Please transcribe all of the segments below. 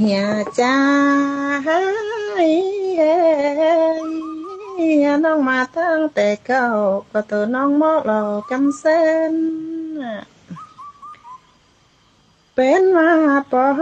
เฮียจ้าให้น้องมาตั้งแต่เก่าก็ตัวน้องมอกเรากำเส้นเป็นมาปอเ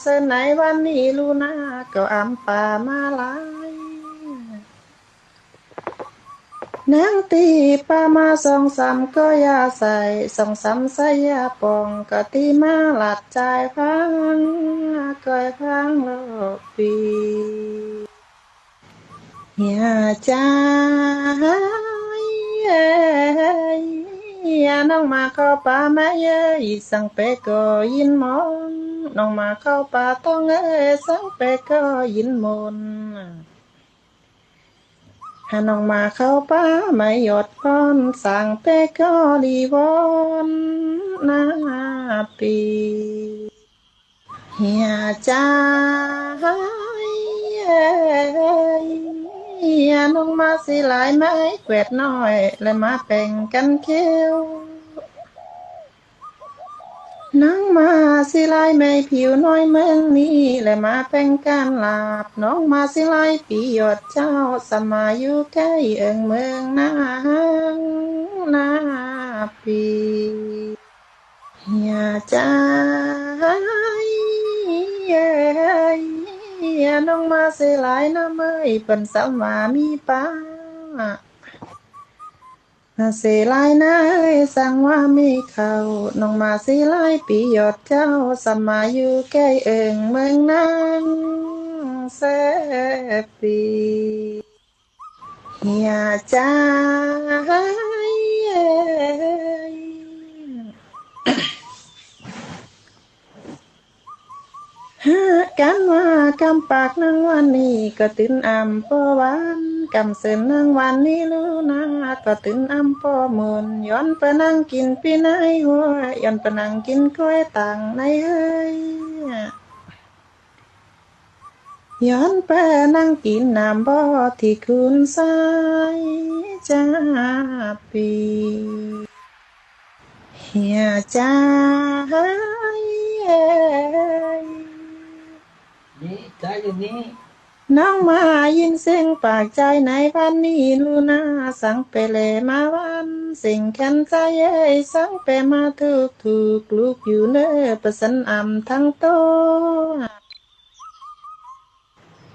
เสนไหนวันนี้ลูนาก็อำป่ามาลายนางตีป่ามาสองสามก็ยาใส่สองสามใส่ยาปองก็ตีมาหลัดใจพังก่อยพังโลกปีอย่าใจ ยาน้องมาเข้าป่าแม่เย้ยสังเปก็ยินมอนน้องมาเข้าป่าต้องเอ้สังเปก็ยินมนหาน้องมาเข้าป่าไม่หยดพอนสั่งเปก็ดีวอนนาปีเฮียจ้า น้องมาสิหลายไม้แกวดน้อย และมาแป่งกันเคี้ยวน้องมาสิลายไม่ผิวน้อยเมืองนี้ และมาแป่งการลาบ น้องมาสิลายปียอดเจ้า สมาอยู่ใกล้เอิงเมืองนานาปีอย่าจ้า องมาเสิลายน้ำเมยเป็นสาวามีป้าเสียไลายนายสั่งว่ามีเขาน้องมาเสิลายปียอดเจ้าสมาอยู่ใกล้เอิงเมืองนางแซปีเฮียใจา กันว่ากำปากนางวันนี้ก็ตื่นอ่ำปอวันกำเสนนางวันนี้ลูนาก็ตื่นอ่ำปอมุนย้อนไปนั่งกินปีไหนหัวย้อนไปนั่งกินกล้วยต่างในเฮ้ยย้อนไปนั่งกินน้ำบ่อที่คุณสายจ้าปีเฮียจ้า นี่ใจอยู่นี่น้องมายินเสียงปากใจในวันนี้ลูนาสังเปเลมาวันสิ่งแค้นใจเอ้ยสังเปมาถูกถูกลูกอยู่เนอประสันอ่ำทั้งโต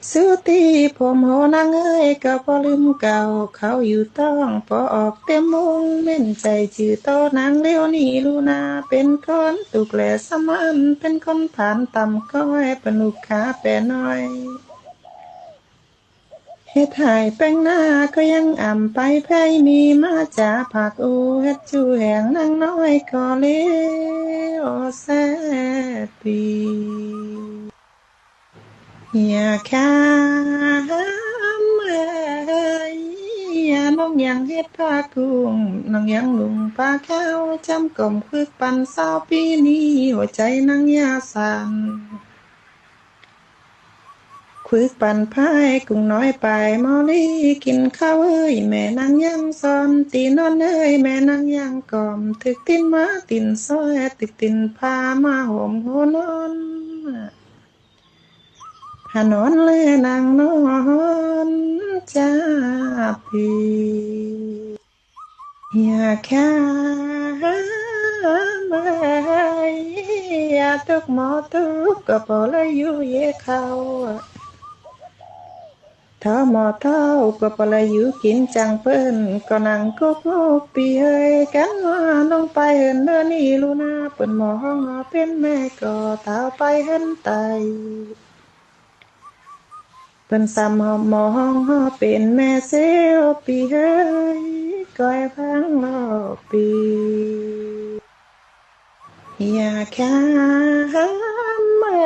สุตีผมโหนางเอ้ยก็พอลืมเก่า เขาอยู่ต้องพอออกเต็มมุงเม่นใจจือโตนางเลี้ยวนี่ลูนาเป็นคนตุกแหลสมันเป็นคนผ่านต่ำก้อยปนุกขาแปรน้อยเฮ็ดหายแป้งหน้าก็ยังอ่ำไปไพมีมาจ่าผักอูเฮ็ดจูแหงนางน้อยก็เลี้ยวแซปี อย่าข้ามเอ้ยอย่าน้องยังเฮ็ดผ้ากุ้งน้องยังลุงผ้าข้าจำกลมคึกปันสาวปีนี้หัวใจนางยาสันคึกปันพายกุ้งน้อยไปมอลี่กินข้าวเอ้ยแม่นางยังซ้อนตีนอนเอ้ยแม่นางยังกล่อมถึกตินมาตินซอยตึกตินพามาห่มหัวนอน นอนเลนางนอนจ้าพีอยากแค่ไม่อยากทุกหมอทุกก็พอเลยอยู่เย่เขาถ้าหมอเท่าก็พอเลยอยู่กินจังเปิ้นก็นั่งกุกลูกปีเฮยกันว่าน้องไปเห็นเดินนี่ลูนาเปิ้นหมอห้องเป็นแม่ก็เท้าไปเห็นไต เป็นตามหอมมองหอเป็นแม่เซลปีเฮ้ยก้อยพังรอปีอยากแค่แม่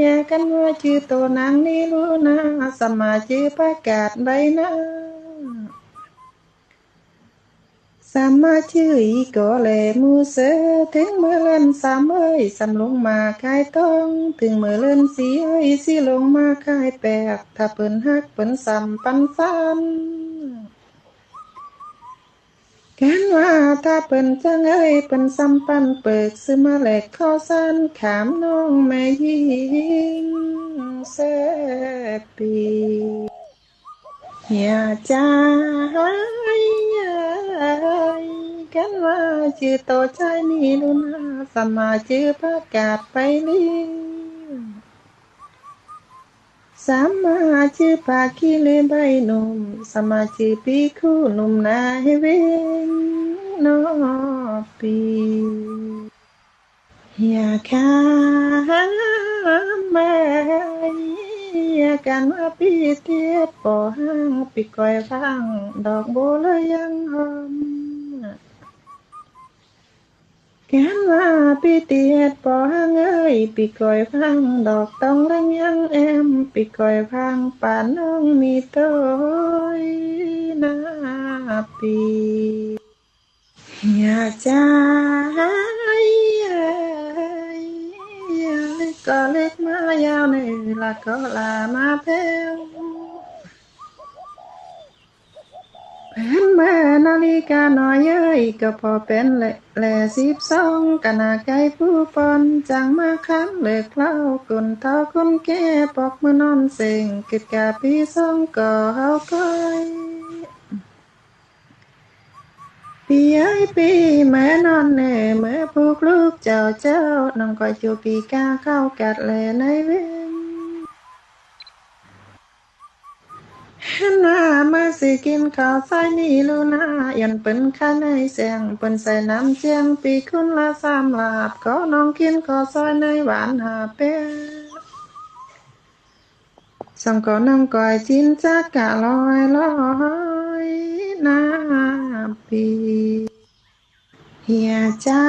อยากกันว่าชื่อตัวนางนี่รู้นะสมาชื่อประกาศใบหน้า สามมาชื่ออีก็แลมูเสถึงเมื่อเล่นสามเอ้ยสำลงมาคายต้อง ถึงเมื่อเล่นสีเอ้ยสีลงมาคายแปกถ้าเปิ้นฮักเปิ้นสำปันฟันกันว่าถ้าเปิ้นจังเอ้ยเปิ้นซ้ำปันเปิกซื้อมาแหลกข้อสั้นขามน้องแม่ยิงแซ่บปีอย่าใจ้า กันว่าจือโตใจนี่ลุนาสมาจือประกาศไปลิงสามมาชื่อปากีเลใบหนุ่มสมาชื่อปีคู่หนุ่มนาให้เวนนอปีอย่าข้ามมาอยากกันว่าปีเทียบปอห้างปีก้อยฟังดอกโบเลยยังหอม แกนว่าปีเตียดปอหังเอ้ยปีก่อยพังดอกต้องรังยังแอมปีก่อยพังป่านน้องมีโต้ยนาปีอยากจะก็เล็กมายาวในละก็ลามาแพ้ว เป็นแม่นาฬิ กาน้อยเย้ยก็พอเป็นแหละแหล่สิบสองกะนาไก่ผู้ปอนจังมาคันเลิกเล่ากุนเท่าคนแก่ปอกมือนอนเสียงกิดกาปีสองก็เฮาก้อยปีเอ้ยปีแม่นอนเน่เมื่อผูกลูกเจ้าเจ้าน้องก็จูปีกาเข้ากัดแลในเว้น ฮันนามาสิกินข้าวซอยนี่ลูนายันเป็นข้าในเสียงเป็นใส่น้ำเจียงปีคุณละสามลาบก็น้องกินข้าวซอยในหวานหาเป้สองก็น้ำก้อยจินจักกะลอยลอยน้ำปีเฮียจ้า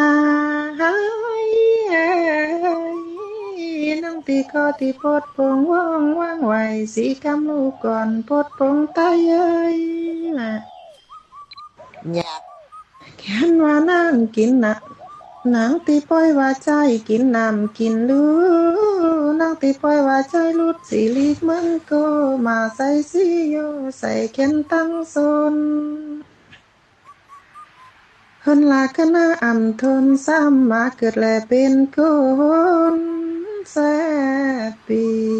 ตีก็ตีพดพงว่องว่างไหวสีกำลูกก่อนพดพงตายเอ้ยอยากแค่นว่านั่งกินนะนางตีป้อยว่าใจกินน้ำกินลูนางตีป้อยว่าใจลุดสีลีกมันก็มาใส่สีโยใส่แขนตั้งโซนเฮินลาคณะอำทนซ้ำมาเกิดแลเป็นคน แซ่บปี